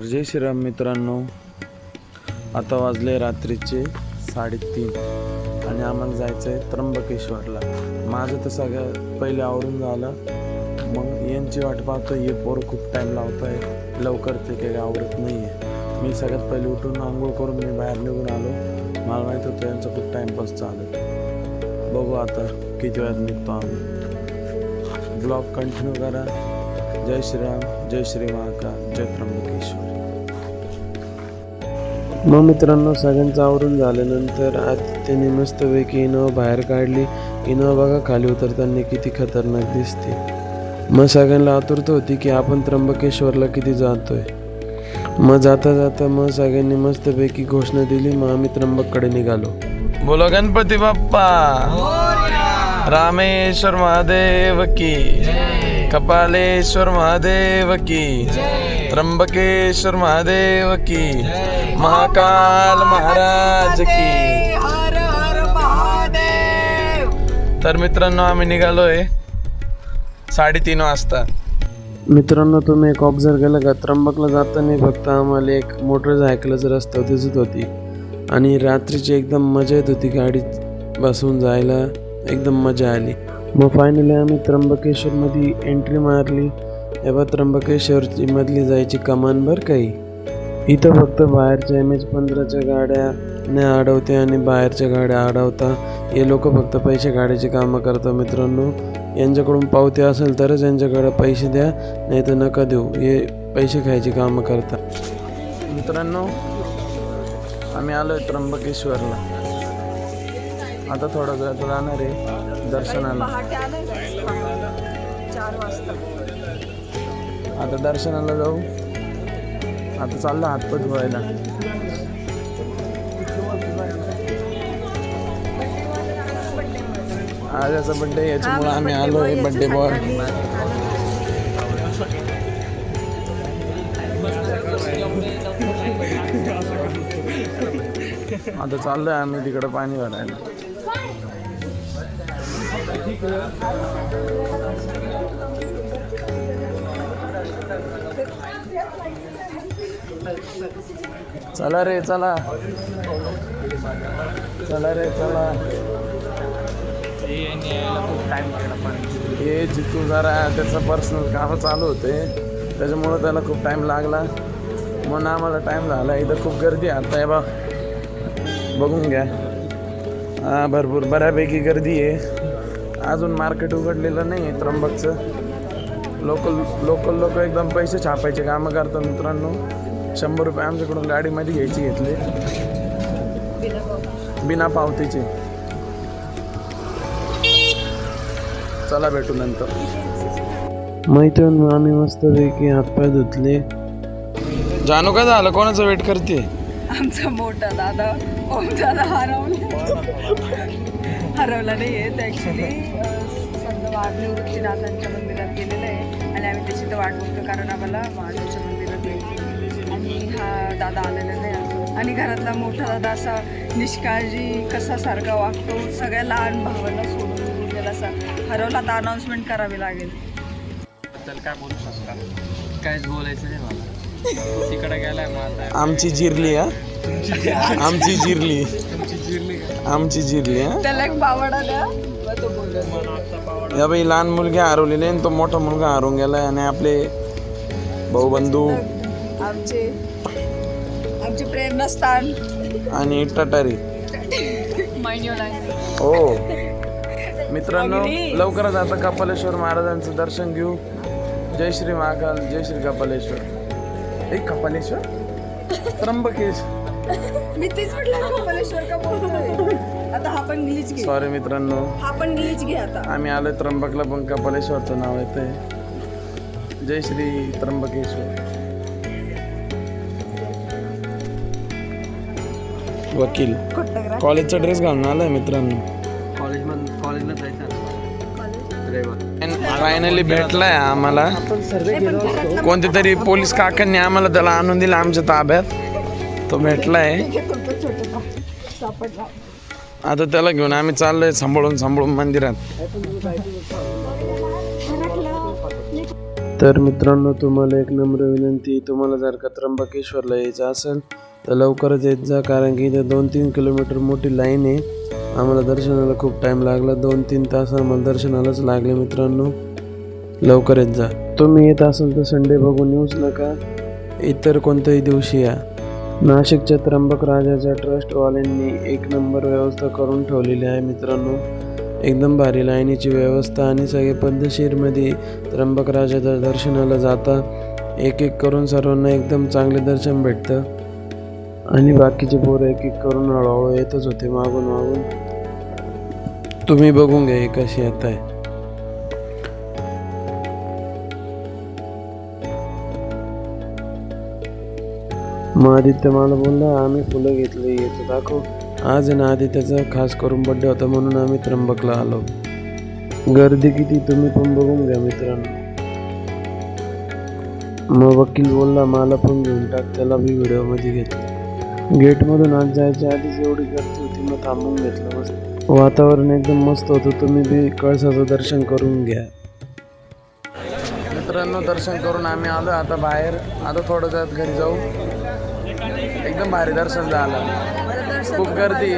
जय श्रीराम मित्रांनो. आता वाजले रात्रीचे साडेतीन आणि आम्हाला जायचं आहे त्र्यंबकेश्वरला. माझं तर सगळं पहिले आवरून झालं. मग यांची वाट पाहतो हे पोर खूप टाईम लावत आहे लवकर ते काही आवडत नाही आहे मी सगळ्यात पहिले उठून आंघोळ करून मी बाहेर निघून आलो. मला माहीत होतं यांचा खूप टाईमपास चालत बघू आता किती वेळात निघतो आम्ही. ब्लॉग कंटिन्यू करा. जय श्रीराम जय श्री महाकाल जय त्र्यंबकेश्वर. मग मित्रांनो सगळ्यांचं आवरून झाल्यानंतर आज त्यांनी मस्तपैकी इनोवा बाहेर काढली. इनोवा बघा खाली उतरताना किती खतरनाक दिसते. मग सगळ्यांना आतुरता होती की आपण त्र्यंबकेश्वरला किती जातोय. मग जाता जाता मग सगळ्यांनी मस्तपैकी घोषणा दिली मग आम्ही त्र्यंबककडे निघालो. बोलो गणपती बाप्पा! रामेश्वर महादेव की। कपालेश्वर महादेव की। त्र्यंबकेश्वर महादेव की। महाकाल महाराज की। हर हर महादेव। तर मित्रांनो आम्ही निघालोय साडेतीन वाजता. मित्रांनो तुम्ही एक ऑब्झर्व केलं का? त्र्यंबकला जाताना फक्त आम्हाला एक मोटरसायकलच रस्ता दिसत होती. आणि रात्रीची एकदम मजा येत होती गाडीत बसून जायला. एकदम मजा आली. मग फायनली आम्ही त्र्यंबकेश्वरमध्ये एंट्री मारली. तेव्हा त्र्यंबकेश्वरची मधली जायची कमान बरं काही इथं फक्त बाहेरच्या एम एच पंधराच्या गाड्या ने अडवते आणि बाहेरच्या गाड्या अडवता हे लोक फक्त पैसे काढायचे कामं करतात मित्रांनो. यांच्याकडून पावते असेल तरच यांच्याकडे पैसे द्या नाही तर नका देऊ. हे पैसे खायची कामं करतात. मित्रांनो आम्ही आलो आहे त्र्यंबकेश्वरला. आता थोडा वेळ जाणार आहे दर्शनाला? चार वाजता आता दर्शनाला जाऊ. आता चाललं हातपात धुवायला. आज याचा बड्डे याच्यामुळे आम्ही आलो आहे बड्डे बॉय आता चाललोय आम्ही तिकडे पाणी भरायला. चला रे चला. चला रे चला. हे जितू जरा त्याचं पर्सनल कामं चालू होते. त्याच्यामुळं त्याला खूप टाईम लागला. म्हणून आम्हाला टाईम झाला. इथं खूप गर्दी आहे. आता आहे बा बघून घ्या. भरपूर बऱ्यापैकी गर्दी आहे. अजून मार्केट उघडलेलं नाही आहे त्र्यंबकचं. लोकल लोकल लोक एकदम पैसे छापायचे कामं करतात मित्रांनो. शंभर रुपये आमच्याकडून गाडीमध्ये घ्यायची घेतले. बिना पावतीचे. चला भेटू नंतर. माहिती आम्ही मस्त पैकी हातपाय धुतले. जानू काय झालं? कोणाचं वेट करते आमचा मोठा दादा ओम दादा हरवला. हरवला नाही आहे ॲक्च्युली संत वाघनिवृत्तीनाथांच्या मंदिरात गेलेलं आहे. आणि आम्ही त्याची तर वाट बघतो कारण आम्हाला महादेवच्या मंदिरात जायचं आणि हा दादा आलेला नाही. आणि घरातला मोठा दादा असा निष्काळजी कसा सारखा वागतो. सगळ्या लहान भावांना सोडून गेला असा. हरवला तर अनाऊन्समेंट करावी लागेल. बद्दल काय बोलू शकता? काहीच बोलायचं नाही मला. तिकडे गेलाय माझा. आमची जिरली हा? आमची जिरली. आमची जिरली हा? त्याला एक पावडा द्या. मग तो बोलेल. या बाई लहान मुलगी हरवलेली आहे आणि तो मोठा मुलगा हरवून गेलाय आणि आपले भाऊबंधू आमचे आमचे प्रेरणास्थान. आणि टटारी. हो. मित्रांनो लवकरच आता कपालेश्वर महाराजांचं दर्शन घेऊ. जय श्री महाकाल जय श्री कपालेश्वर. एक कपालेश्वर? त्र्यंबकेश. मी तेच म्हटलं कपालेश्वर का बोलतोय? आता हा पण ग्लिच घे. सॉरी मित्रांनो. हा पण ग्लिच घे आता. आम्ही आलोय त्र्यंबकला पण कपालेश्वरचं नाव येतंय. जय श्री त्र्यंबकेश्वर. वकील. कॉलेजचा ड्रेस घालून आलाय मित्रांनो. कॉलेजमध्ये कॉलेजला जायचं फायनली भेटलाय आम्हाला. कोणते तरी पोलीस काकांनी आम्हाला त्याला आणून दिलं आमच्या ताब्यात. तो भेटलाय. आता त्याला घेऊन आम्ही चाललोय सांभाळून सांभाळून मंदिरात. तर मित्रांनो तुम्हाला एक नम्र विनंती तुम्हाला जर का त्र्यंबकेश्वरला यायचं असेल तर लवकरच येत जा कारण की इथे दोन तीन किलोमीटर मोठी लाईन आहे. आम्हाला दर्शनाला खूप टाईम लागला. दोन तीन तास आम्हाला दर्शनालाच लागले मित्रांनो. लवकर येत जा. तुम्ही येत असाल तर संडे बघून येऊच नका. इतर कोणत्याही दिवशी या. नाशिकच्या त्र्यंबक राजाच्या ट्रस्टवाल्यांनी एक नंबर व्यवस्था करून ठेवलेली आहे मित्रांनो. एकदम भारी लाईनीची व्यवस्था आणि सगळे पद्धतशीरमध्ये त्र्यंबक राजाच्या दर्शनाला जाता. एक एक करून सर्वांना एकदम चांगले दर्शन भेटतं. आणि बाकीचे पोरं एक एक करून हळूहळू येतच होते मागून मागून. तुम्ही बघून घ्या कशी येत आहे. मग आदित्य मला बोलला आम्ही फुलं घेतली येतो दाखव. आज ना आदित्यचा खास करून बड्डे होता म्हणून आम्ही त्र्यंबकला आलो. गर्दी किती तुम्ही पण बघून घ्या मित्रांनो. मग वकील बोलला मला पण घेऊन टाक त्याला बी व्हिडिओमध्ये घेतलं. गेटमधून आज जायच्या आधीच एवढी गर्दी होती मग थांबून घेतलं मस्त. वातावरण एकदम मस्त होतं तुम्ही बी कळसाचं दर्शन करून घ्या. मित्रांनो दर्शन करून आम्ही आलो. आता बाहेर. आता थोडं जात घरी जाऊ. एकदम भारी दर्शन झालं. खूप गर्दी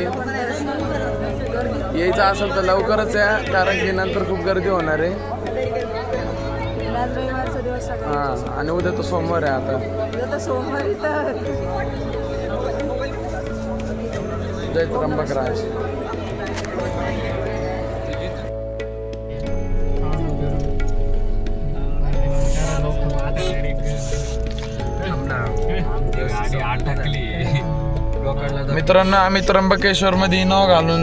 यायचं असेल तर लवकरच या कारण की नंतर खूप गर्दी होणार आहे. हां आणि उद्या तो सोमवार आहे आता. सोमवारी जय त्र्यंबक मित्रांनो आम्ही त्र्यंबकेश्वर मध्ये इनोवा घालून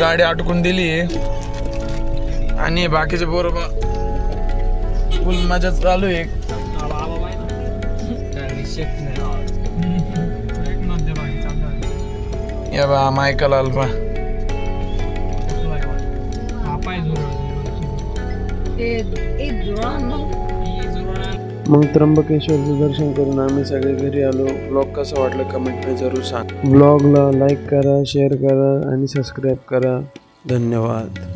गाडी अटकून दिली आहे. आणि बाकीचे बरोबर फुल मजा चालू आहे. या बा मायकल अल्पा मग त्र्यंबकेश्वरचं दर्शन करून आम्ही सगळे घरी आलो. ब्लॉग कसं वाटलं कमेंटमध्ये जरूर सांग. ब्लॉगला लाईक करा शेअर करा आणि सबस्क्राईब करा. धन्यवाद.